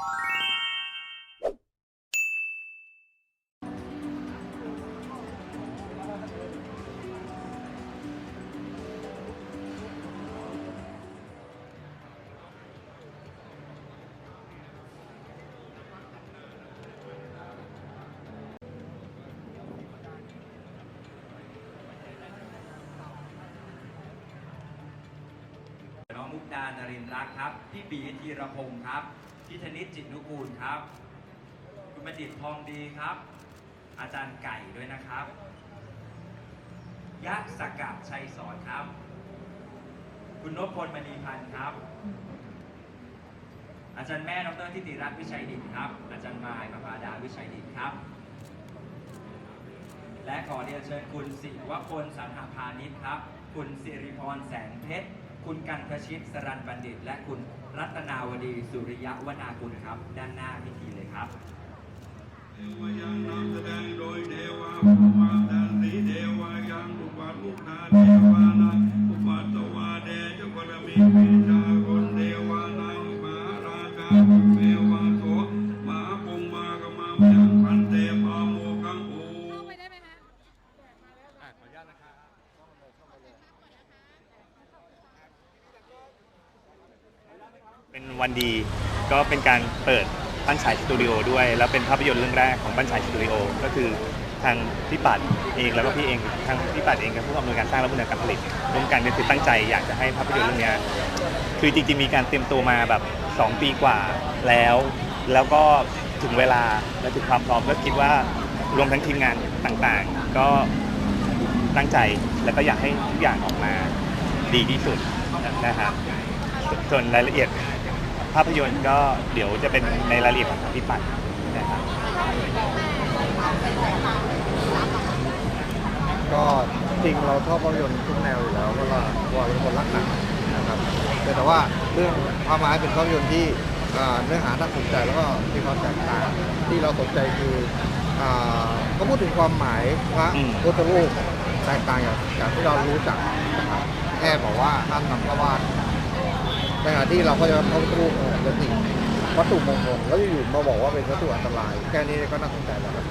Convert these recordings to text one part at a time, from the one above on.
น้องมุกดานรินทร์รักครับ พี่บีธีรพงศ์ครับ พี่ธนิตจิตนุกูลครับ คุณประดิษฐ์ทองดีครับ อาจารย์ไก่ด้วยนะครับยักษ์สกัดชัยสอนครับ คุณนพพลมณีพันธ์ครับ อาจารย์แม่ดรทิติรัตน์วิชัยดิตครับ อาจารย์มายประภาดาวิชัยดิตครับ และขอเรียนเชิญคุณสิวพลสันหพานิชครับ คุณสิริพรแสงเพชร คุณกันทชิตสรันบัณฑิต และคุณรัตนาวดีสุริยะวนากุลครับ ด้านหน้าพิธีเลยครับเทวยังนำแสดงโดยเทวาภูมา เป็นวันดี ก็เป็นการเปิดบ้านฉายสตูดิโอด้วย แล้วเป็นภาพยนตร์เรื่องแรกของบ้านฉายสตูดิโอก็คือทางพี่ปัดเองแล้วก็พี่เองทางพี่ปัดเองกับผู้อำนวยการสร้างและผู้อำนวยการผลิตร่วมกันก็คือตั้งใจอยากจะให้ภาพยนตร์เรื่องเนี้ยคือจริงๆมีการเตรียมตัวมาแบบ 2 ปีกว่าแล้ว แล้วก็ถึงเวลาและถึงความพร้อมก็คิดว่ารวมทั้งทีมงานต่างๆ ก็ตั้งใจแล้วก็อยากให้ทุกอย่างออกมาดีที่สุดนะครับส่วนรายละเอียด ภาพยนตร์ก็เดี๋ยวจะเป็นในรายละเอียดของพี่ปัดนะครับก็จริงเราชอบภาพยนตร์ทุกแนวอยู่แล้วเพราะว่าเราเป็นคนรักหนังนะครับแต่ว่าเรื่องพาไม้เป็นภาพยนตร์ที่อ่าเนื้อหาน่าสนใจแล้วก็มีความแตกต่างที่เราสนใจคืออ่าเขาพูดถึงความหมายพระพุทธรูปแตกต่างจากจากที่เรารู้จักนะครับแค่บอกว่าท่านทำพระวาด ในขณะที่เราก็จะพระพุทธรูปเป็นสิ่งวัตถุมงคลแล้วอยู่ๆมาบอกว่าเป็นวัตถุอันตราย แค่นี้ก็น่าสนใจแล้วครับ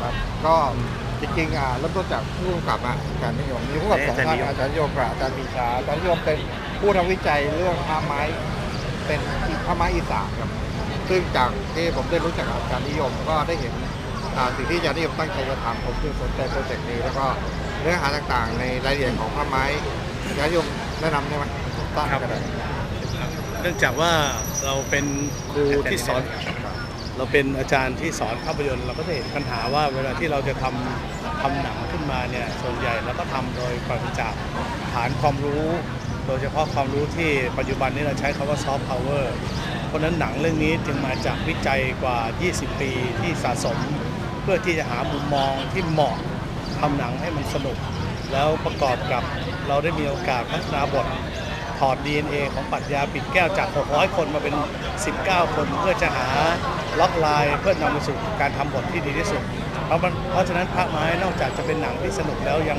ครับก็จริงๆอ่าเริ่มต้นจากผู้กำกับอะอาจารย์นิยมมีผู้กำกับสองท่านอาจารย์นิยมกับอาจารย์มีชาอาจารย์นิยมเป็นผู้ทำวิจัยเรื่องผ้าไม้เป็นผ้าไม้อีสานครับซึ่งจากที่ผมได้รู้จักอาจารย์นิยมก็ได้เห็น สิ่งที่อาจารย์นิยมตั้งใจจะทำผมจึงสนใจโปรเจกต์นี้ แล้วก็เนื้อหาต่างๆ ในรายละเอียดของผ้าไม้อาจารย์นิยมแนะนำใช่ไหมตั้งกันเลยเนื่องจากว่าเราเป็นครูที่สอนเราเป็นอาจารย์ที่สอนภาพยนตร์เราก็จะเห็นปัญหาว่าเวลาที่เราจะทำทำหนังขึ้นมาเนี่ยส่วนใหญ่เราก็ทำโดยปราศจากฐานความรู้ โดยเฉพาะความรู้ที่ปัจจุบันนี้เราใช้คำว่าซอฟต์พาวเวอร์เพราะนั้นหนังเรื่องนี้จึงมาจากวิจัยกว่า 20 ปีที่สะสม พื่อที่จะหามุมมองที่เหมาะทำหนังให้มันสนุก แล้วประกอบกับเราได้มีโอกาสพัฒนาบทถอด DNA ของปรัชญาปิดแก้วจาก 600 คนมาเป็น 19 คน เพื่อจะหาล็อกไลน์เพื่อนำไปสู่การทำบทที่ดีที่สุด เพราะมันเพราะฉะนั้นพระไม้นอกจากจะเป็นหนังที่สนุกแล้วยัง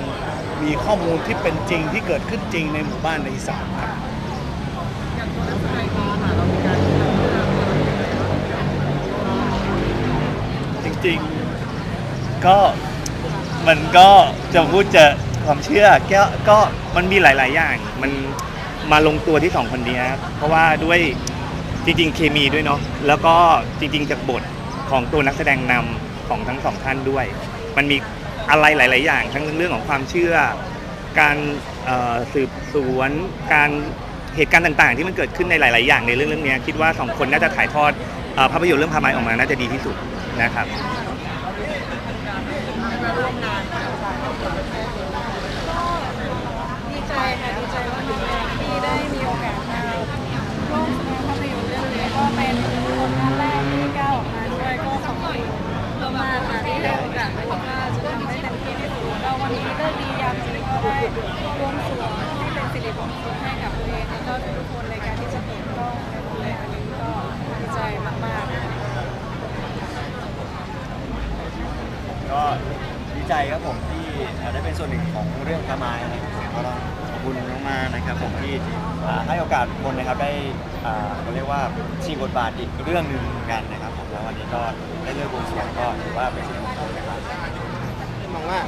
มีข้อมูลที่เป็นจริงที่เกิดขึ้นจริงในหมู่บ้านในอีสานครับ ก็มันก็จะพูดจะความเชื่อก็ก็มันมีหลาย ๆ อย่าง มันมาลงตัวที่สองคนนี้ครับเพราะว่าด้วยจริง ๆ เคมีด้วยเนาะแล้วก็จริง ๆ จากบทของตัวนักแสดงนำของทั้งสองท่านด้วย มันมีอะไรหลาย ๆ อย่าง ทั้งเรื่องของความเชื่อ การเอ่อสืบสวน การเหตุการณ์ต่าง ๆ ที่มันเกิดขึ้นในหลาย ๆ อย่างในเรื่องเรื่องนี้คิดว่าสองคนน่าจะถ่ายทอดเอ่อภาพยนตร์เรื่องพาไม้ออกมาน่าจะดีที่สุดนะครับ่วมงานดีใจค่ะดีใจมากๆที่ได้มีโอกาสมาร่วมแสดงภาพยนตร์เรื่องนี้ก็เป็นผลงานแรกที่ก้าวออกมาด้วยก็ขอบคุณมากๆค่ะที่ให้โอกาสแล้วก็จะทำให้เต็มที่ที่สุดแล้ววันนี้เลิกดียามดีก็ได้ร่วมสวงให้เป็นสิริมงคลให้กับตัวเองแล้วก็ทุกคนในการที่จะเปิดกล้องในวันนี้อันนี้ก็ดีใจมากๆค่ะ ก็ดี ใจครับผมที่ได้เป็นส่วนหนึ่งของเรื่องพระไม้นะครับผมก็ต้องขอบคุณมากๆนะครับผมที่ให้โอกาสคนนะครับได้เขาเรียกว่าชิงบทบาทอีกเรื่องหนึ่งกันนะครับผมแล้ววันนี้ก็ได้เลือกวงสรวงก็ถือว่าเป็นสิ่งมงคลนะครับมองว่า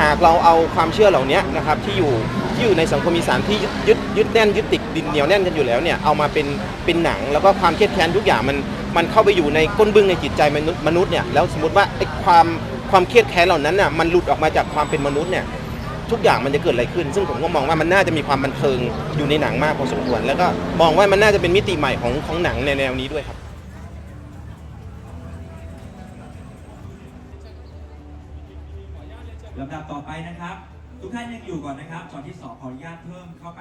หากเราเอาความเชื่อเหล่านี้นะครับที่อยู่ที่อยู่ในสังคมอีสานที่ยึดยึดแน่นยึดติดดินเหนียวแน่นกันอยู่แล้วเนี่ยเอามาเป็นเป็นหนังแล้วก็ความเครียดแค้นทุกอย่างมันมันเข้าไปอยู่ในก้นบึ้งในจิตใจมนุษย์มนุษย์เนี่ยแล้วสมมติว่าไอ้ความ ความเครียดแค้นเหล่านั้นน่ะมันหลุดออกมาจากความเป็นมนุษย์เนี่ยทุกอย่างมันจะเกิดอะไรขึ้น ซึ่งผมก็มองว่ามันน่าจะมีความบันเทิงอยู่ในหนังมากพอสมควร แล้วก็มองว่ามันน่าจะเป็นมิติใหม่ของของหนังในแนวนี้ด้วยครับลำดับต่อไปนะครับ ทุกท่านยังอยู่ก่อนนะครับก่อนที่สอขออนุญาตเพิ่มเข้าไป